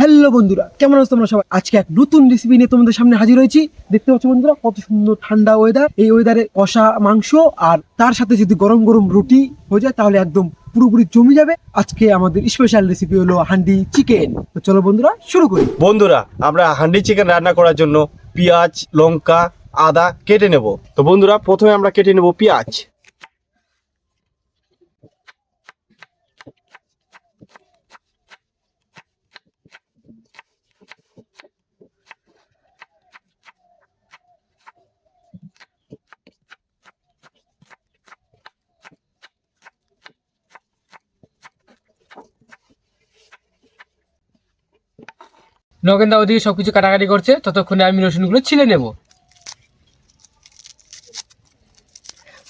Hello বন্ধুরা, কেমন আছো তোমরা সবাই? আজকে এক নতুন রেসিপি নিয়ে তোমাদের সামনে হাজির হয়েছি। দেখতে পাচ্ছ বন্ধুরা, কত সুন্দর ঠান্ডা ওয়েদার এই ওয়েদারে কষা মাংস আর তার সাথে যদি গরম গরম রুটি হয়ে যায়, তাহলে একদম পুরোপুরি জমি যাবে। আজকে আমাদের স্পেশাল রেসিপি হলো হান্ডি চিকেন তো চলো বন্ধুরা, শুরু করি। বন্ধুরা, আমরা হান্ডি চিকেন রান্না করার জন্য পেঁয়াজ, লঙ্কা, আদা কেটে নেব। তো বন্ধুরা, প্রথমে আমরা কেটে নেব পেঁয়াজ। নগেন্দা ওদিকে সবকিছু কাটাকাটি করছে, ততক্ষণে আমি রসুনগুলো ছিলে নেব।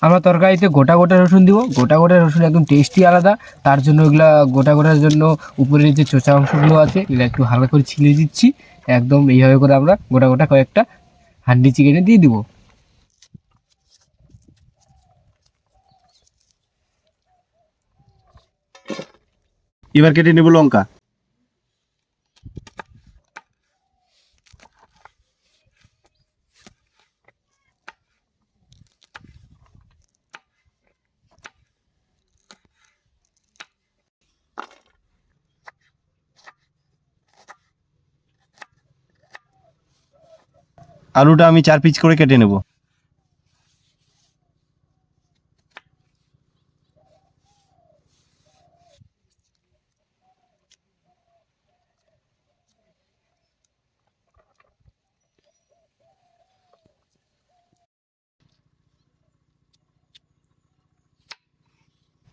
আমরা তরকারিতে গোটা গোটা রসুন দিব। গোটা গোটা রসুন একদম টেস্টি আলাদা। তার জন্য এগুলা গোটা গোটার জন্য উপরের যে চোচা অংশগুলো আছে, এগুলো একটু হালকা করে ছিলে দিচ্ছি। একদম এইভাবে করে আমরা গোটা গোটা কয়েকটা হান্ডি চিকেনে দিয়ে দিব। এবার কেটে নেব লঙ্কা। আলুটা আমি চার পিস করে কেটে নেব।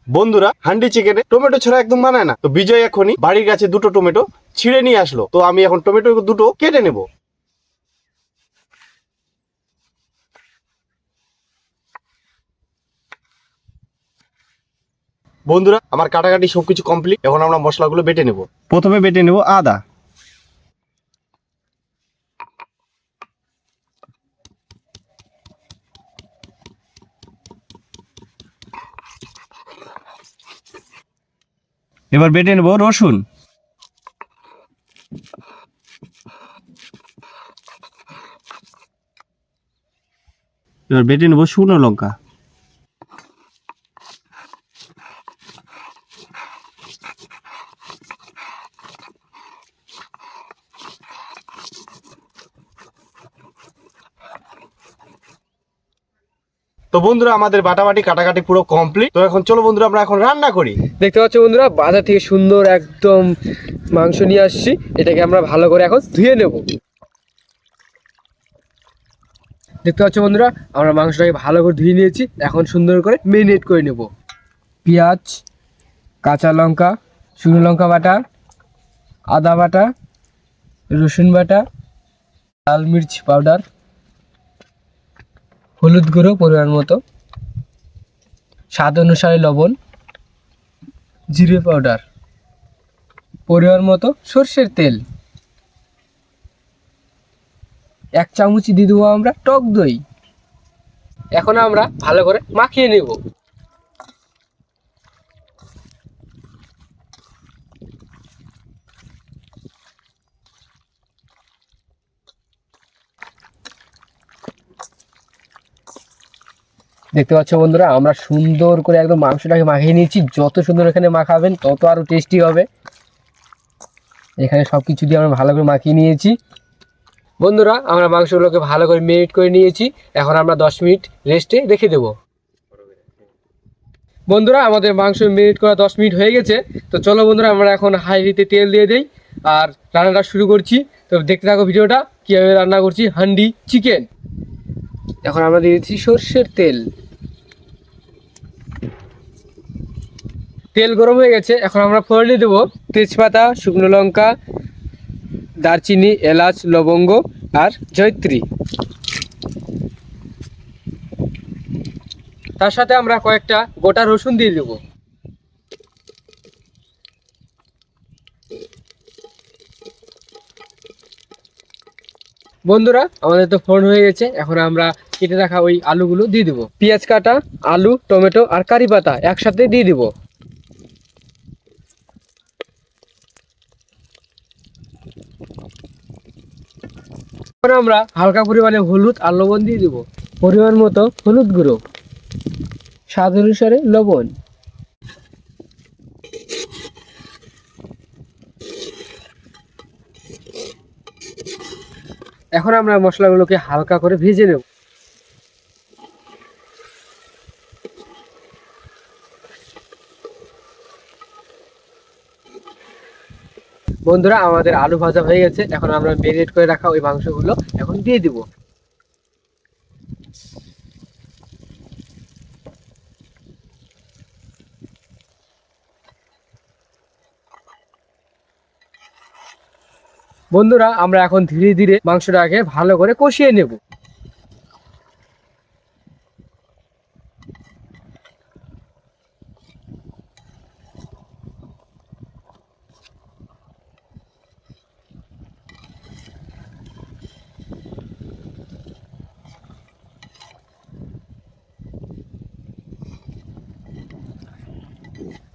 বন্ধুরা, হান্ডি চিকেনে টমেটো ছাড়া একদম মানায় না। তো বিজয় এখনই বাড়ির কাছে দুটো টমেটো ছিঁড়ে নিয়ে আসলো। তো আমি এখন টমেটো দুটো কেটে নেব। বন্ধুরা, আমার কাটাকাটি সবকিছু কমপ্লিট এখন আমরা মশলাগুলো বেটে নেব। প্রথমে বেটে নেব আদা। এবার বেটে নেব রসুন। এবার বেটে নেব শুকনো লঙ্কা। তো বন্ধুরা, আমাদের বাটাবাটি কাটাকাটি পুরো কমপ্লিট তো এখন চলো বন্ধুরা, আমরা এখন রান্না করি। দেখতে পাচ্ছ বন্ধুরা, বাজার থেকে সুন্দর একদম মাংস নিয়ে আসছি। এটাকে আমরা ভালো করে এখন ধুয়ে নেব। দেখতে পাচ্ছ বন্ধুরা, আমরা মাংসটাকে ভালো করে ধুয়ে নিয়েছি। এখন সুন্দর করে মেরিনেট করে নেব। পেঁয়াজ, কাঁচা লঙ্কা, শুকনো লঙ্কা বাটা, আদা বাটা, রসুন বাটা, লাল মির্চ পাউডার। হলুদ গুঁড়ো পরিমাণ মতো। স্বাদ অনুসারে লবণ, জিরে পাউডার। পরিমাণ মতো সর্ষের তেল। এক চামচ দিয়ে দেবো আমরা টক দই। এখন আমরা ভালো করে মাখিয়ে নেব। দেখতে পাচ্ছ বন্ধুরা, আমরা সুন্দর করে একদম মাংসটাকে মাখিয়ে নিয়েছি। যত সুন্দর এখানে মাখাবেন, তত আরও টেস্টি হবে। এখানে সব কিছু দিয়ে আমরা ভালো করে মাখিয়ে নিয়েছি। বন্ধুরা, আমরা মাংসগুলোকে ভালো করে মেরিনেট করে নিয়েছি। এখন আমরা দশ মিনিট রেস্টে রেখে দেব। বন্ধুরা, আমাদের মাংস মেরিনেট করা দশ মিনিট হয়ে গেছে। তো চলো বন্ধুরা, আমরা এখন হাইরিতে তেল দিয়ে দেই। আর রান্নাটা শুরু করছি। তো দেখতে থাকো ভিডিওটা, কীভাবে রান্না করছি। হান্ডি চিকেন এখন আমরা দিয়ে দিচ্ছি সর্ষের তেল। তেল গরম হয়ে গেছে, এখন আমরা ফোড়নে দেবো তেজপাতা, শুকনো লঙ্কা, দারচিনি, এলাচ, লবঙ্গ আর জয়ত্রী। তার সাথে আমরা কয়েকটা গোটা রসুন দিয়ে দেবো। বন্ধুরা, আমাদের তো ফোন হয়ে গেছে, এখন আমরা কেটে রাখা ওই আলুগুলো দিয়ে দেবো। পেঁয়াজ কাটা, আলু, টমেটো আর কারি পাতা একসাথে দিয়ে দিব। এখন আমরা হালকা পরিমাণে হলুদ আর লবণ দিয়ে দেব। পরিমাণ মতো হলুদ গুঁড়ো। স্বাদ অনুসারে লবণ। এখন আমরা মশলাগুলোকে হালকা করে ভেজে নেব। বন্ধুরা, আমাদের আলু ভাজা হয়ে গেছে। এখন আমরা মেরিনেট করে রাখা ওই মাংসগুলো এখন দিয়ে দিব। বন্ধুরা, আমরা এখন ধীরে ধীরে মাংসটাকে ভালো করে কষিয়ে নেব।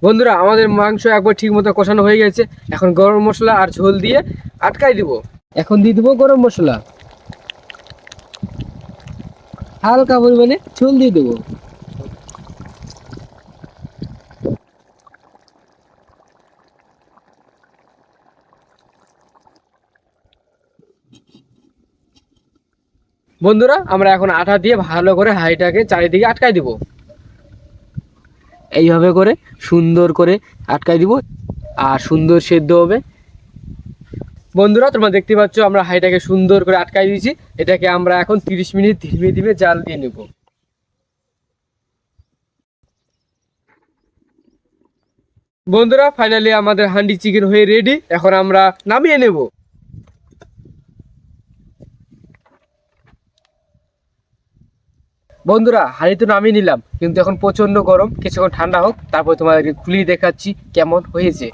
বন্ধুরা, আমাদের মাংস একবার ঠিক মতো কষানো হয়ে গেছে। এখন গরম মশলা আর ঝোল দিয়ে আটকাই দিব। এখন দিয়ে দিব গরম মশলা। হালকা পরিমাণে ঝোল দিয়ে দেবো। বন্ধুরা, আমরা এখন আটা দিয়ে ভালো করে হাঁড়িটাকে চারিদিকে আটকাই দিব। এইভাবে করে সুন্দর করে আটকাই দিব আর সুন্দর সেদ্ধ হবে। বন্ধুরা, তোমরা দেখতে পাচ্ছ আমরা হাইটাকে সুন্দর করে আটকাই দিয়েছি। এটাকে আমরা এখন তিরিশ মিনিট ধীমে ধীমে জাল দিয়ে নেব। বন্ধুরা ফাইনালি আমাদের হান্ডি চিকেন হয়ে রেডি এখন আমরা নামিয়ে নেব। বন্ধুরা, হাঁড়ি তো নামিয়ে নিলাম, কিন্তু এখন প্রচণ্ড গরম, কিছুক্ষণ ঠান্ডা হোক, তারপর তোমাদেরকে খুলিয়ে দেখাচ্ছি কেমন হয়েছে।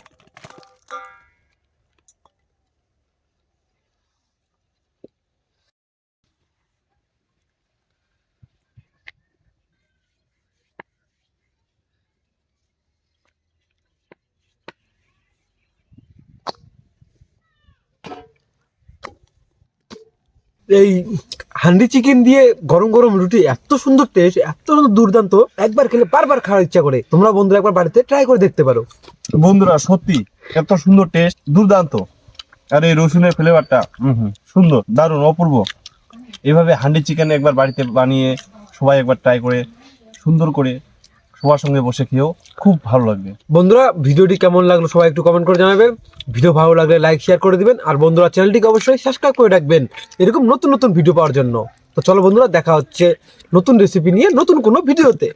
এই হান্ডি চিকেন দিয়ে গরম গরম রুটি, এত সুন্দর টেস্ট এত সুন্দর দুর্দান্ত। একবার খেলে বারবার খাওয়ার ইচ্ছা করে। তোমরা বন্ধুরা একবার বাড়িতে ট্রাই করে দেখতে পারো। বন্ধুরা, সত্যি, এত সুন্দর টেস্ট দুর্দান্ত। আর এই রসুনের ফ্লেভারটা সুন্দর, দারুণ, অপূর্ব। এভাবে হান্ডি চিকেন একবার বাড়িতে বানিয়ে সবাই একবার ট্রাই করে, সুন্দর করে সবার সঙ্গে বসে খেয়েও খুব ভালো লাগবে। বন্ধুরা, ভিডিওটি কেমন লাগল সবাই একটু কমেন্ট করে জানাবেন। ভিডিও ভালো লাগলে লাইক শেয়ার করে দিবেন। আর বন্ধুরা চ্যানেলটিকে অবশ্যই সাবস্ক্রাইব করে রাখবেন। এরকম নতুন নতুন ভিডিও পাওয়ার জন্য। তো চলো বন্ধুরা, দেখা হচ্ছে নতুন রেসিপি নিয়ে নতুন কোনো ভিডিওতে